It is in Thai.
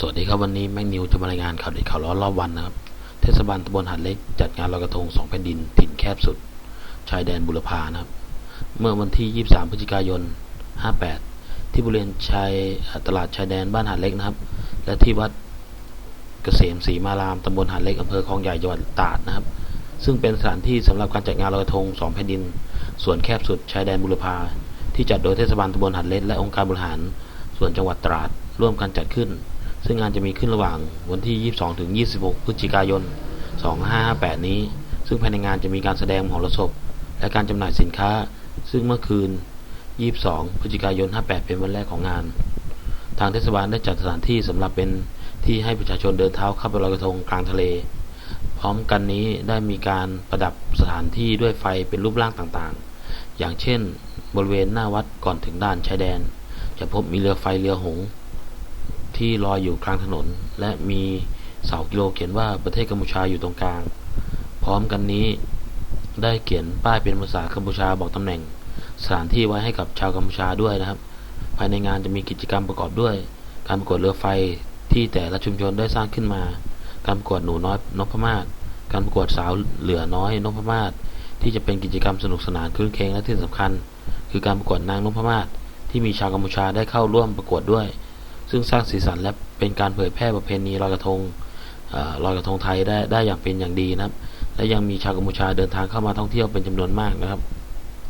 สวัสดีครับวันนี้แม็กนิวจะมารายงานข่าวเด็ดข่าวร้อนรอบวันนะครับ เทศบาลตำบลหาดเล็กจัดงานลอยกระทงสองแผ่นดินถิ่นแคบสุด ชายแดนบุรพานะครับ เมื่อวันที่ 23 พฤศจิกายน 58 ที่บริเวณชายตลาดชายแดนบ้านหาดเล็กนะครับ และที่วัดเกษมศรีมารามตำบลหาดเล็กอำเภอคลองใหญ่จังหวัดตราดนะครับ ซึ่งเป็นสถานที่สำหรับการจัดงานลอยกระทงสองแผ่นดิน ส่วนแคบสุดชายแดนบุรพาที่จัดโดยเทศบาลตำบลหาดเล็กและองค์การบริหารส่วนจังหวัดตราดร่วมกันจัดขึ้น ซึ่งงานจะมีขึ้นระหว่างวันที่ 22 ถึง 26 พฤศจิกายน 2558 นี้ ซึ่งภายในงานจะมีการแสดงมหรสพ และการจำหน่ายสินค้า ซึ่งเมื่อคืน 22 พฤศจิกายน 58 เป็นวันแรกของงาน ทางเทศบาลได้จัดสถานที่สำหรับเป็นที่ให้ประชาชนเดินเท้าเข้าไปลอยกระทงกลางทะเล พร้อมกันนี้ได้มีการประดับสถานที่ด้วยไฟเป็นรูปร่างต่างๆ อย่างเช่น บริเวณหน้าวัดก่อนถึงด่านชายแดน จะพบมีเรือไฟเรือหง ที่ลอยอยู่กลางถนน และมีเสากิโลเขียนว่าประเทศกัมพูชาอยู่ตรงกลาง พร้อมกันนี้ได้เขียนป้ายเป็นภาษากัมพูชาบอกตำแหน่ง สถานที่ไว้ให้กับชาวกัมพูชาด้วยนะครับ ภายในงานจะมีกิจกรรมประกอบด้วย การประกวดเรือไฟที่แต่ละชุมชนได้สร้างขึ้นมา การประกวดหนูน้อยนพมาศการประกวดสาวเหลือน้อยนพมาศที่จะเป็นกิจกรรมสนุกสนานคลื่นเคงและที่สำคัญ คือการประกวดนางนพมาศที่มีชาวกัมพูชาได้เข้าร่วมประกวดด้วย ซึ่งสร้างสีสันและเป็นการเผยแพร่ประเพณีลอยกระทงลอยกระทงไทยได้ได้อย่างเป็นอย่างดีนะครับ และยังมีชาวกัมพูชาเดินทางเข้ามาท่องเที่ยวเป็นจำนวนมากนะครับ